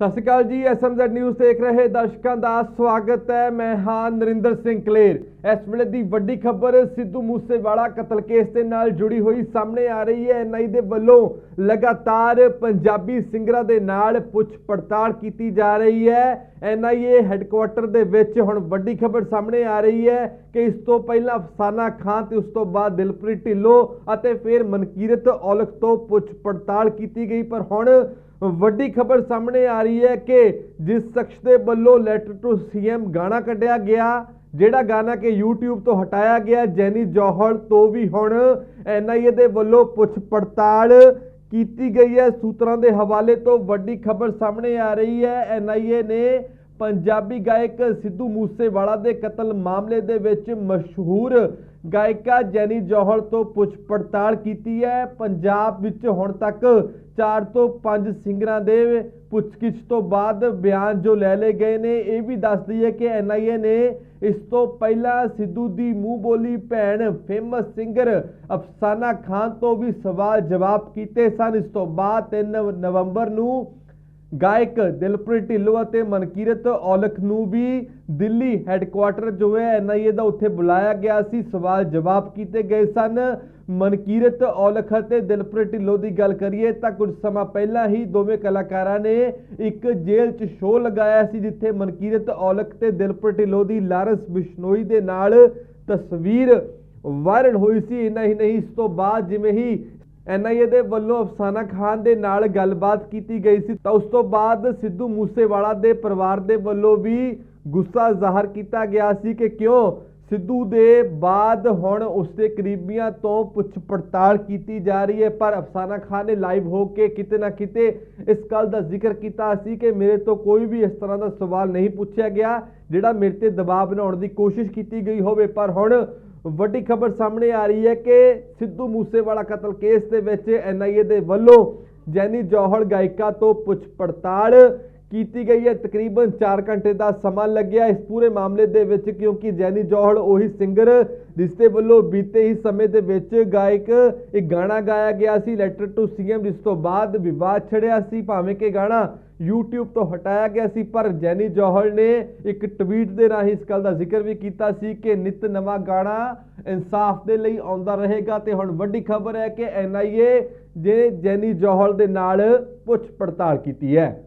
ਸਤਿ ਸ਼੍ਰੀ ਅਕਾਲ ਜੀ SMZ news ਦੇਖ ਰਹੇ ਦਰਸ਼ਕਾਂ ਦਾ ਸਵਾਗਤ ਹੈ। ਮੈਂ ਹਾਂ ਨਰਿੰਦਰ ਸਿੰਘ ਕਲੇਰ। ਇਸ ਵੇਲੇ ਦੀ ਵੱਡੀ ਖਬਰ, ਸਿੱਧੂ ਮੂਸੇਵਾਲਾ ਕਤਲ ਕੇਸ ਦੇ ਨਾਲ ਜੁੜੀ ਹੋਈ ਸਾਹਮਣੇ ਆ ਰਹੀ ਹੈ। ਐਨਆਈ ਦੇ ਵੱਲੋਂ ਲਗਾਤਾਰ ਪੰਜਾਬੀ ਸਿੰਗਰਾਂ ਦੇ ਨਾਲ ਪੁੱਛ ਪੜਤਾਲ ਕੀਤੀ ਜਾ ਰਹੀ ਹੈ। ਐਨਆਈਏ ਹੈੱਡਕੁਆਰਟਰ ਦੇ ਵਿੱਚ ਹੁਣ ਵੱਡੀ ਖਬਰ ਸਾਹਮਣੇ ਆ ਰਹੀ ਹੈ ਕਿ ਇਸ ਤੋਂ ਪਹਿਲਾਂ ਅਫਸਾਨਾ ਖਾਨ ਤੇ ਉਸ ਤੋਂ ਬਾਅਦ ਦਿਲਪ੍ਰੀਤ ਢਿੱਲੋਂ ਅਤੇ ਫਿਰ ਮਨਕੀਰਤ ਔਲਖ ਤੋਂ ਪੁੱਛ ਪੜਤਾਲ ਕੀਤੀ ਗਈ। ਪਰ ਹੁਣ ਵੱਡੀ ਖਬਰ ਸਾਹਮਣੇ ਆ ਰਹੀ ਹੈ ਕਿ ਜਿਸ ਸ਼ਖਸ ਦੇ ਵੱਲੋਂ ਲੈਟਰ ਟੂ ਸੀਐਮ ਗਾਣਾ ਕੱਢਿਆ ਗਿਆ, ਜਿਹੜਾ ਗਾਣਾ ਕਿ YouTube ਤੋਂ ਹਟਾਇਆ ਗਿਆ, ਜੈਨੀ ਜੌਹਲ ਤੋਂ ਵੀ ਹੁਣ ਐਨਆਈਏ ਦੇ ਵੱਲੋਂ ਪੁੱਛ ਪੜਤਾਲ ਕੀਤੀ ਗਈ ਹੈ। ਸੂਤਰਾਂ ਦੇ ਹਵਾਲੇ ਤੋਂ ਵੱਡੀ ਖਬਰ ਸਾਹਮਣੇ ਆ ਰਹੀ ਹੈ ਐਨਆਈਏ ਨੇ ਪੰਜਾਬੀ ਗਾਇਕ ਸਿੱਧੂ ਮੂਸੇਵਾਲਾ ਦੇ ਕਤਲ ਮਾਮਲੇ ਦੇ ਵਿੱਚ ਮਸ਼ਹੂਰ ਗਾਇਕਾ ਜੈਨੀ ਜੌਹਲ ਤੋਂ ਪੁੱਛ ਪੜਤਾਲ ਕੀਤੀ ਹੈ। ਪੰਜਾਬ ਵਿੱਚ ਹੁਣ ਤੱਕ 4 ਤੋਂ 5 ਸਿੰਗਰਾਂ ਦੇ ਪੁੱਛਗਿੱਛ ਤੋਂ ਬਾਅਦ ਬਿਆਨ ਜੋ ਲੈ ਲਏ ਗਏ ਨੇ, ਇਹ ਵੀ ਦੱਸ ਦਈਏ ਕਿ ਐਨਆਈਏ ਨੇ ਇਸ ਤੋਂ ਪਹਿਲਾਂ ਸਿੱਧੂ ਦੀ ਮੂੰਹ ਬੋਲੀ ਭੈਣ ਫੇਮਸ ਸਿੰਗਰ ਅਫਸਾਨਾ ਖਾਨ ਤੋਂ ਵੀ ਸਵਾਲ ਜਵਾਬ ਕੀਤੇ ਸਨ। ਇਸ ਤੋਂ ਬਾਅਦ 3 ਨਵੰਬਰ ਨੂੰ ਗਾਇਕ ਦਿਲਪ੍ਰੀਤ ਢਿੱਲੋਂ ਅਤੇ ਮਨਕੀਰਤ ਔਲਖ ਨੂੰ ਵੀ ਦਿੱਲੀ ਹੈੱਡਕੁਆਰਟਰ ਜੋ ਹੈ ਐਨਆਈਏ ਦਾ ਉੱਥੇ ਬੁਲਾਇਆ ਗਿਆ ਸੀ। ਸਵਾਲ ਜਵਾਬ ਕੀਤੇ ਗਏ ਸਨ। ਮਨਕੀਰਤ ਔਲਖ ਅਤੇ ਦਿਲਪ੍ਰੀਤ ਢਿੱਲੋਂ ਦੀ ਗੱਲ ਕਰੀਏ ਤਾਂ ਕੁਝ ਸਮਾਂ ਪਹਿਲਾਂ ਹੀ ਦੋਵੇਂ ਕਲਾਕਾਰਾਂ ਨੇ ਇੱਕ ਜੇਲ੍ਹ 'ਚ ਸ਼ੋਅ ਲਗਾਇਆ ਸੀ ਜਿੱਥੇ ਮਨਕੀਰਤ ਔਲਖ ਤੇ ਦਿਲਪ੍ਰੀਤ ਢਿੱਲੋਂ ਦੀ ਲਾਰੈਂਸ ਬਿਸ਼ਨੋਈ ਦੇ ਨਾਲ ਤਸਵੀਰ ਵਾਇਰਲ ਹੋਈ ਸੀ। ਇੰਨਾ ਹੀ ਨਹੀਂ, ਇਸ ਤੋਂ ਬਾਅਦ ਜਿਵੇਂ ਹੀ ਐਨਆਈਏ ਦੇ ਵੱਲੋਂ ਅਫਸਾਨਾ ਖਾਨ ਦੇ ਨਾਲ ਗੱਲਬਾਤ ਕੀਤੀ ਗਈ ਸੀ। ਤਾਂ ਉਸ ਤੋਂ ਬਾਅਦ ਸਿੱਧੂ ਮੂਸੇਵਾਲਾ ਦੇ ਪਰਿਵਾਰ ਦੇ ਵੱਲੋਂ ਵੀ ਗੁੱਸਾ ਜ਼ਾਹਰ ਕੀਤਾ ਗਿਆ ਸੀ ਕਿ ਕਿਉਂ ਸਿੱਧੂ ਦੇ ਬਾਅਦ ਹੁਣ ਉਸਦੇ ਕਰੀਬੀਆਂ ਤੋਂ ਪੁੱਛ ਪੜਤਾਲ ਕੀਤੀ ਜਾ ਰਹੀ ਹੈ। ਪਰ ਅਫਸਾਨਾ ਖਾਨ ਨੇ ਲਾਈਵ ਹੋ ਕੇ ਕਿਤੇ ਨਾ ਕਿਤੇ ਇਸ ਗੱਲ ਦਾ ਜ਼ਿਕਰ ਕੀਤਾ ਸੀ ਕਿ ਮੇਰੇ ਤੋਂ ਕੋਈ ਵੀ ਇਸ ਤਰ੍ਹਾਂ ਦਾ ਸਵਾਲ ਨਹੀਂ ਪੁੱਛਿਆ ਗਿਆ, ਜਿਹੜਾ ਮੇਰੇ ਤੇ ਦਬਾਅ ਬਣਾਉਣ ਦੀ ਕੋਸ਼ਿਸ਼ ਕੀਤੀ ਗਈ ਹੋਵੇ। ਪਰ ਹੁਣ ਵੱਡੀ ਖਬਰ ਸਾਹਮਣੇ ਆ ਰਹੀ ਹੈ ਕਿ ਸਿੱਧੂ ਮੂਸੇਵਾਲਾ ਕਤਲ ਕੇਸ ਦੇ ਵਿੱਚ ਐਨਆਈਏ ਦੇ ਵੱਲੋਂ ਜੈਨੀ ਜੌਹਲ ਗਾਇਕਾ ਤੋਂ ਪੁੱਛ ਪੜਤਾਲ ਕੀਤੀ ਗਈ ਹੈ। ਤਕਰੀਬਨ 4 ਘੰਟੇ ਦਾ ਸਮਾਂ ਲੱਗਿਆ ਇਸ ਪੂਰੇ ਮਾਮਲੇ ਦੇ ਵਿੱਚ, ਕਿਉਂਕਿ ਜੈਨੀ ਜੌਹਲ ਉਹੀ ਸਿੰਗਰ ਜਿਸ ਦੇ ਵੱਲੋਂ ਬੀਤੇ ਹੀ ਸਮੇਂ ਦੇ ਵਿੱਚ ਗਾਇਕ ਇੱਕ ਗਾਣਾ ਗਾਇਆ ਗਿਆ ਸੀ। ਲੈਟਰ ਟੂ ਸੀਐਮ ਜਿਸ ਤੋਂ ਬਾਅਦ ਵਿਵਾਦ ਛੜਿਆ ਸੀ। ਭਾਵੇਂ ਕਿ ਗਾਣਾ YouTube ਤੋਂ ਹਟਾਇਆ ਗਿਆ ਸੀ, ਪਰ ਜੈਨੀ ਜੌਹਲ ਨੇ ਇੱਕ ਟਵੀਟ ਦੇ ਰਾਹੀਂ ਇਸ ਗੱਲ ਦਾ ਜ਼ਿਕਰ ਵੀ ਕੀਤਾ ਸੀ ਕਿ ਨਿਤ ਨਵਾਂ ਗਾਣਾ ਇਨਸਾਫ ਦੇ ਲਈ ਆਉਂਦਾ ਰਹੇਗਾ। ਤੇ ਹੁਣ ਵੱਡੀ ਖਬਰ ਹੈ ਕਿ ਐਨਆਈਏ ਜੇ ਜੈਨੀ ਜੌਹਲ ਦੇ ਨਾਲ ਪੁੱਛ ਪੜਤਾਲ ਕੀਤੀ ਹੈ।